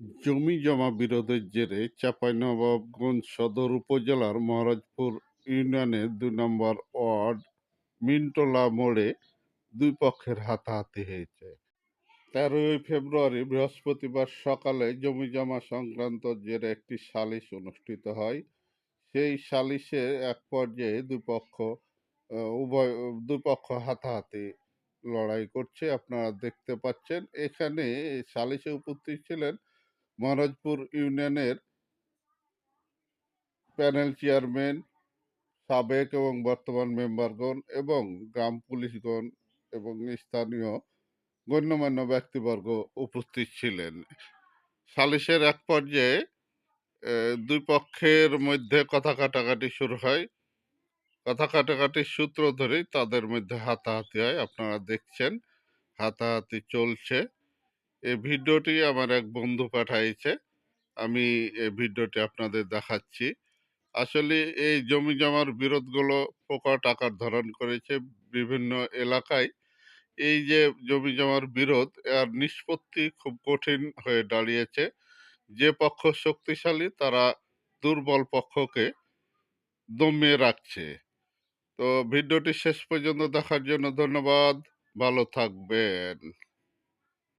জমি-জমা বিরোধের জেরে চাঁপাইনবাবগঞ্জ সদর উপজেলার মহারাজপুর ইউনিয়নের ২ নম্বর ওয়ার্ড মিনটোলা মোড়ে দুই পক্ষের হাতাহাতি হয়েছে। তেরোই ফেব্রুয়ারি বৃহস্পতিবার সকালে জমিজমা সংক্রান্ত জেরে একটি সালিশ অনুষ্ঠিত হয়। সেই সালিশে এক পর্যায়ে দুই পক্ষ উভয়, দুই পক্ষ হাতাহাতি লড়াই করছে আপনারা দেখতে পাচ্ছেন। এখানে সালিশে উপস্থিত ছিলেন মহারাজপুর ইউনিয়নের প্যানেল চেয়ারম্যান, সাবেক এবং বর্তমান মেম্বারগণ এবং গ্রাম পুলিশগণ এবং স্থানীয় গণ্যমান্য ব্যক্তিবর্গ উপস্থিত ছিলেন। সালিশের এক পর্যায়ে দুই পক্ষের মধ্যে কথা কাটাকাটি শুরু হয়। কথা কাটাকাটির সূত্র ধরেই তাদের মধ্যে হাতাহাতি হয়। আপনারা দেখছেন হাতাহাতি চলছে। এই ভিডিওটি আমার এক বন্ধু পাঠাইছে। আমি এই ভিডিওটি আপনাদের দেখাচ্ছি। আসলে এই জমি-জমার বিরোধগুলো প্রকট আকার ধারণ করেছে বিভিন্ন এলাকায়। এই যে জমি-জমার বিরোধ, এর নিষ্পত্তি খুব কঠিন হয়ে দাঁড়িয়েছে। যে পক্ষ শক্তিশালী, তারা দুর্বল পক্ষকে দমিয়ে রাখছে। তো ভিডিওটি শেষ পর্যন্ত দেখার জন্য ধন্যবাদ। ভালো থাকবেন।